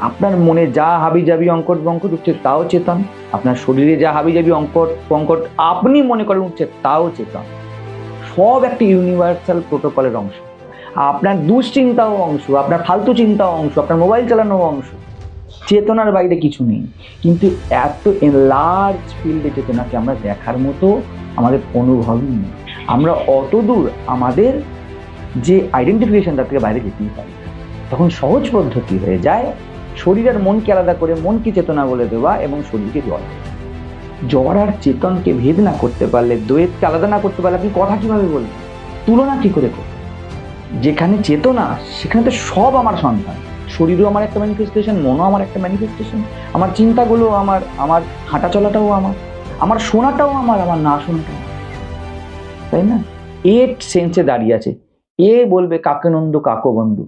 আপনার মনে যা হাবি জাবি অঙ্কট বঙ্কট উঠছে তাও চেতন। আপনার শরীরে যা হাবি জাবি অঙ্কট বঙ্কট আপনি মনে করেন উঠছে তাও চেতন। সব একটা ইউনিভার্সাল প্রোটোকলের অংশ। আপনার দুশ্চিন্তাও অংশ, আপনার ফালতু চিন্তাও অংশ, আপনার মোবাইল চালানোও অংশ। চেতনার বাইরে কিছু নেই। কিন্তু এত লার্জ ফিল্ডে চেতনাকে আমরা দেখার মতো আমাদের অনুভবই নেই। আমরা অত দূর আমাদের যে আইডেন্টিফিকেশন তার থেকে বাইরে যেতেই পারি তখন সহজ পদ্ধতি হয়ে যায় শরীর আর মনকে আলাদা করে মনকে চেতনা বলে দেওয়া এবং শরীরকে জল জ্বর আর চেতনকে ভেদ না করতে পারলে, দ্বৈতকে আলাদা না করতে পারলে আপনি কথা কীভাবে বলবেন? তুলনা কি করে করবেন? যেখানে চেতনা, সেখানে তো সব আমার সন্তান। শরীরও আমার একটা ম্যানিফেস্টেশন মনও আমার একটা ম্যানিফেস্টেশন আমার চিন্তাগুলো আমার আমার হাঁটা চলাটাও আমার। আমার শোনাটাও আমার আমার না শোনাটাও তাই না? এ সেন্সে দাঁড়িয়ে আছে। এ বলবে, কাকে নন্দ, কাকো বন্ধু?